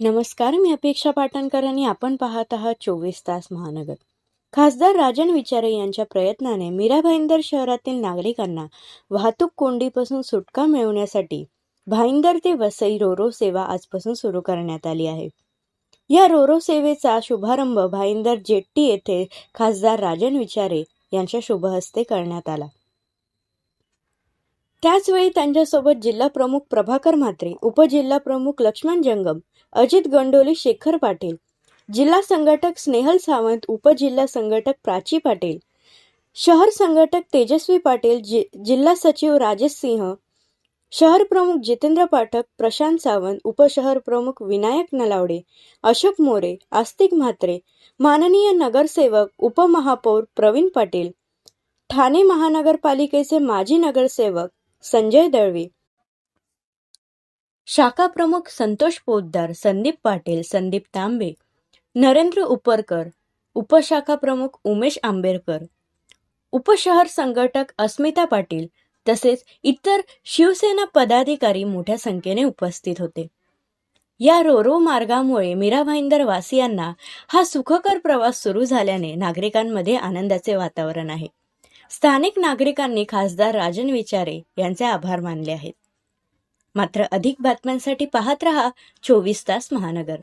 नमस्कार मी अपेक्षा पाटणकर आणि आपण पाहत आहात चोवीस तास महानगर. खासदार राजन विचारे यांच्या प्रयत्नाने मीरा भाईंदर शहरातील नागरिकांना वाहतूक कोंडीपासून सुटका मिळवण्यासाठी भाईंदर ते वसई रोरो सेवा आजपासून सुरू करण्यात आली आहे. या रोरो सेवेचा शुभारंभ भाईंदर जेट्टी येथे खासदार राजन विचारे यांच्या शुभहस्ते करण्यात आला. त्याचवेळी त्यांच्यासोबत जिल्हा प्रमुख प्रभाकर म्हात्रे उपजिल्हा प्रमुख लक्ष्मण जंगम अजित गंडोली शेखर पाटील जिल्हा संघटक स्नेहल सावंत उपजिल्हा संघटक प्राची पाटील शहर संघटक तेजस्वी पाटील जि जिल्हा सचिव राजेश सिंह शहर प्रमुख जितेंद्र पाठक प्रशांत सावंत उपशहर प्रमुख विनायक नलावडे अशोक मोरे आस्तिक म्हात्रे माननीय नगरसेवक उपमहापौर प्रवीण पाटील ठाणे महानगरपालिकेचे माजी नगरसेवक संजय दळवी. शाखा प्रमुख संतोष पोद्दार संदीप पाटील संदीप तांबे नरेंद्र उपरकर उपशाखा प्रमुख उमेश आंबेडकर उपशहर संघटक अस्मिता पाटील तसेच इतर शिवसेना पदाधिकारी मोठ्या संख्येने उपस्थित होते. या रोरो मार्गामुळे मीरा भाईंदर वासियांना हा सुखकर प्रवास सुरू झाल्याने नागरिकांमध्ये आनंदाचे वातावरण आहे. स्थानिक नागरिकांनी खासदार राजन विचारे यांचे आभार मानले आहेत. मात्र अधिक बातम्यांसाठी पाहत रहा चोवीस तास महानगर.